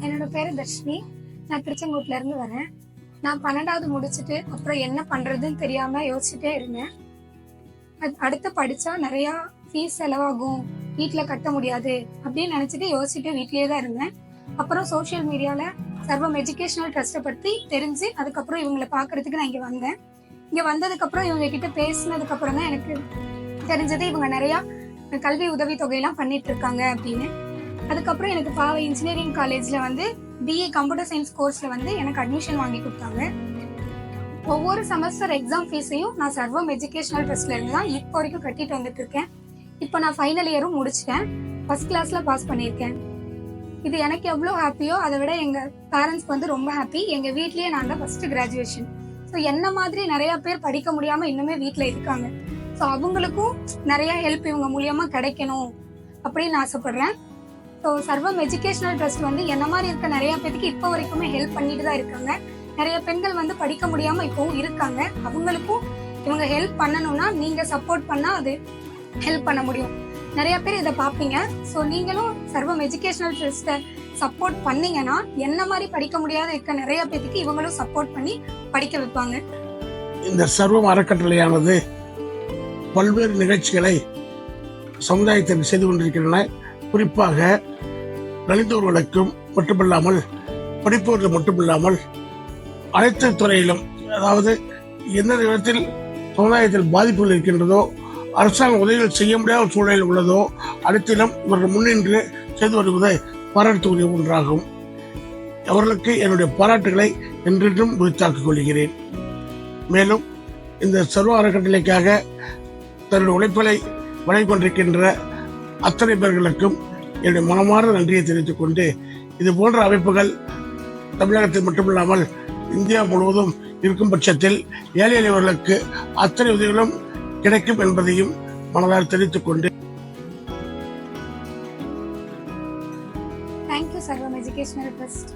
என்னோட பேரு தர்ஷினி. நான் திருச்செங்கோட்ல இருந்து வரேன். நான் பன்னெண்டாவது முடிச்சுட்டு அப்புறம் என்ன பண்றதுன்னு தெரியாம யோசிச்சுட்டே இருந்தேன். அடுத்து படிச்சா நிறைய ஃபீஸ் செலவாகும். வீட்டுல கட்ட முடியாது அப்படின்னு நினைச்சிட்டு யோசிச்சுட்டு வீட்லயே தான் இருந்தேன். அப்புறம் சோஷியல் மீடியால சர்வம் எஜுகேஷனல் ட்ரஸ்ட்டை பத்தி தெரிஞ்சு அதுக்கப்புறம் இவங்களை பார்க்கறதுக்கு நான் இங்க வந்தேன். இங்க வந்ததுக்கு அப்புறம் இவங்க கிட்ட பேசினதுக்கு அப்புறம் தான் எனக்கு தெரிஞ்சது இவங்க நிறைய கல்வி உதவி தொகையெல்லாம் பண்ணிட்டு இருக்காங்க அப்படின்னு. அதுக்கப்புறம் எனக்கு பாவை இன்ஜினியரிங் காலேஜ்ல வந்து பிஏ கம்ப்யூட்டர் சயின்ஸ் கோர்ஸ்ல வந்து எனக்கு அட்மிஷன் வாங்கி கொடுத்தாங்க. ஒவ்வொரு செமஸ்டர் எக்ஸாம் ஃபீஸையும் நான் சர்வம் எஜுகேஷனல் ட்ரஸ்ட்ல இருந்து தான் இப்போ வரைக்கும் கட்டிட்டு வந்துட்டு இருக்கேன். இப்போ நான் ஃபைனல் இயரும் முடிச்சிட்டேன். ஃபர்ஸ்ட் கிளாஸ்ல பாஸ் பண்ணியிருக்கேன். இது எனக்கு எவ்வளோ ஹாப்பியோ அதை விட எங்க பேரண்ட்ஸ்க்கு வந்து ரொம்ப ஹாப்பி எங்க வீட்லயே நான் தான் ஃபர்ஸ்ட் கிராஜுவேஷன் ஸோ என்ன மாதிரி நிறைய பேர் படிக்க முடியாம இன்னுமே வீட்டில் இருக்காங்க. ஸோ அவங்களுக்கும் நிறைய ஹெல்ப் இவங்க மூலியமா கிடைக்கணும் அப்படின்னு ஆசைப்படுறேன். ஸோ சர்வம் எஜுகேஷனல் ட்ரஸ்ட் வந்து என்ன மாதிரி இருக்க? நிறைய பேருக்கு இப்போ வரைக்குமே ஹெல்ப் பண்ணிட்டு தான் இருக்காங்க. நிறைய பெண்கள் வந்து படிக்க முடியாம இப்போவும் இருக்காங்க. அவங்களுக்கும் இவங்க ஹெல்ப் பண்ணணும்னா நீங்க சப்போர்ட் பண்ணா அது ஹெல்ப் பண்ண முடியும். நிறைய பேர் இதை பார்ப்பீங்க. ஸோ நீங்களும் சர்வம் எஜுகேஷனல் ட்ரஸ்ட்டை சப்போர்ட் பண்ணீங்கன்னா என்ன மாதிரி படிக்க முடியாத இருக்க நிறைய பேத்துக்கு இவங்களும் சப்போர்ட் பண்ணி படிக்க வைப்பாங்க. இந்த சர்வம் அறக்கட்டளையானது பல்வேறு நிகழ்ச்சிகளை சமுதாயத்தில் செய்து கொண்டிருக்கின்றன. குறிப்பாக நலிந்தோர்களுக்கும் மட்டுமில்லாமல் படிப்பவர்கள் மட்டுமில்லாமல் அனைத்து துறையிலும் அதாவது எந்த இடத்தில் சமுதாயத்தில் பாதிப்புகள் இருக்கின்றதோ அரசாங்க உதவிகள் செய்ய முடியாத சூழலில் உள்ளதோ அனைத்திலும் இவர்கள் முன்னின்று செய்து வருவது பாராட்டுக்குரிய ஒன்றாகும். அவர்களுக்கு என்னுடைய பாராட்டுகளை என்றென்றும் உரித்தாக்கிக் கொள்கிறேன். மேலும் இந்த சர்வ அறக்கட்டளைக்காக தன்னுடைய உழைப்புகளை வழங்கிக் கொண்டிருக்கின்ற அத்தனை பேர்களுக்கும் என்னுடைய மனமார்ந்த நன்றியை தெரிவித்துக் கொண்டு இது போன்ற அமைப்புகள் தமிழகத்தில் மட்டுமில்லாமல் இந்தியா முழுவதும் இருக்கும் பட்சத்தில் ஏழை எளியவர்களுக்கு அத்தனை உதவிகளும் கிடைக்கும் என்பதையும் மனதால் தெரிவித்துக் கொண்டு தேங்க்யூ சர்வம் எஜுகேஷனல் ட்ரஸ்ட்